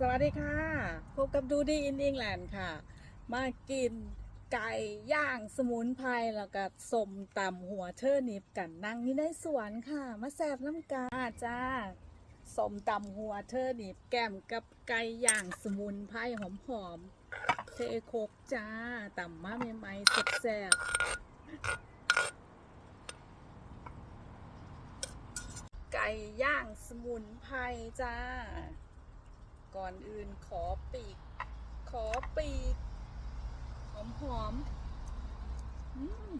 สวัสดีค่ะ พบกับดูดีอิน e งแลนด์ค่ะ มากินไก่ย่างสมุนไพรแล้วก็สมตำหัวเทอร์นิปกันนั่งอยู่ในสวนค่ะ มาแซบน้ำกาจ้าสมตำหัวเทอร์นิปแก้มกับไก่ย่างสมุนไพรหอมๆเทโคกจ้าตำมาใหม่ๆแซ่บไก่ย่างสมุนไพรจ้า ก่อนอื่นขอปีก ขอปีก หอมหอมอืม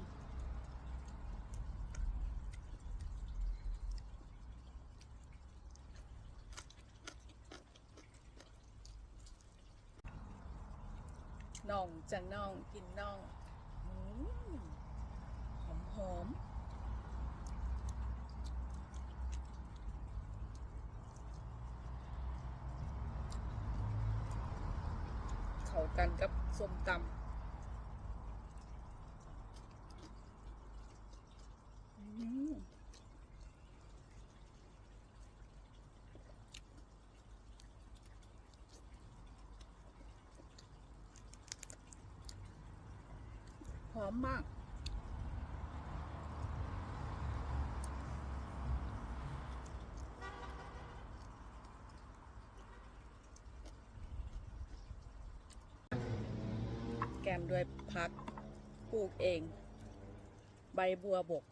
น่องจะน่องกินน่องหอมหอม เขากันกับส้มตำหอมมาก ด้วยพักปลูกเอง ใบบัวบก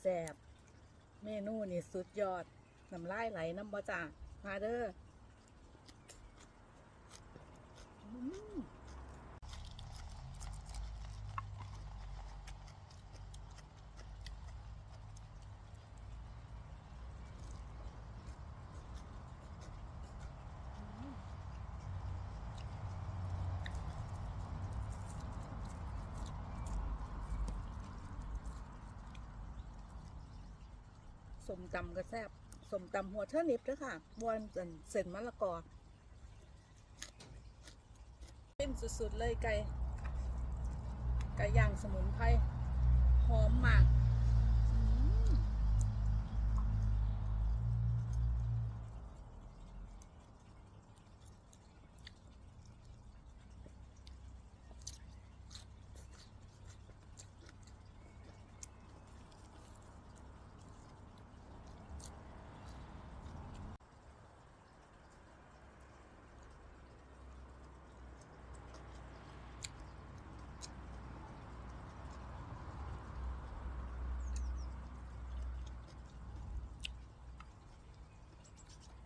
แสบๆเมนูนี่สุดยอดน้ำลายไหลน้ำบะจ่ามาเด้ออืม สมตำกระแซบสมตำหัวเทอร์นิปด้วยค่ะบวนเป็นเส้นมะละกอเป็นสุดๆเลยไก่ไก่ย่างสมุนไพรหอมมากอืม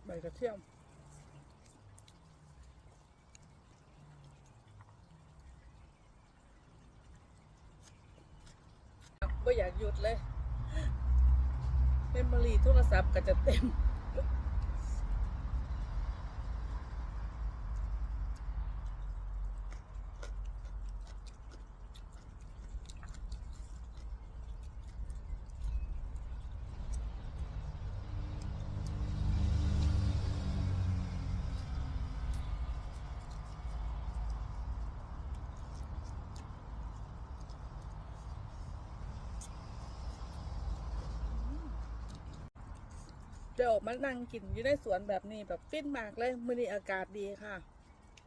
ใบกระเทียมไม่อยากหยุดเลยเมมโมรีโทรศัพท์ก็จะเต็ม เดี๋ยวมานั่งกินอยู่ในสวนแบบนี้แบบฟินมากเลยมื้อนี้อากาศดีค่ะ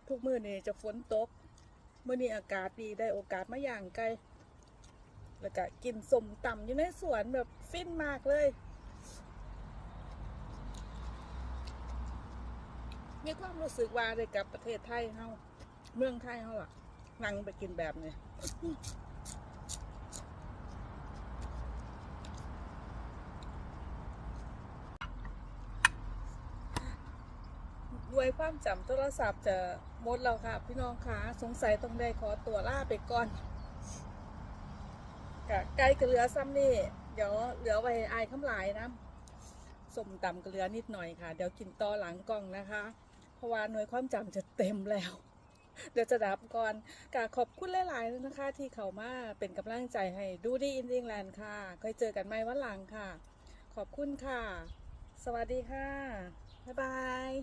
ทุกมื้อนี้จะฝนตกมื้อนี้อากาศดีได้โอกาสมาย่างไก่แล้วก็กินสมตำอยู่ในสวนแบบฟินมากเลยมีความรู้สึกว่าได้กลับประเทศไทยเฮาเมืองไทยเฮาล่ะนั่งไปกินแบบนี้ ด้วยความจำโทรศัพท์จะหมดแล้วค่ะ พี่น้องคะสงสัยต้องได้ขอตัวล่าไปก่อนกะไก่กระเลือซ้ำนี่ เดี๋ยวเหลือไว้อายข้ามหลายนะสมตำกระเลือนิดหน่อยค่ะ เดี๋ยวกินต่อหลังกล่องนะคะ เพราะว่าหน่วยความจำจะเต็มแล้วเดี๋ยวจะดับก่อนกะขอบคุณหลายๆนะคะ ที่เขามาเป็นกำลังใจให้ดูดีอินดิงแลนด์ค่ะเคยเจอกันไหมวันหลังค่ะ ขอบคุณค่ะ สวัสดีค่ะ บ๊ายบาย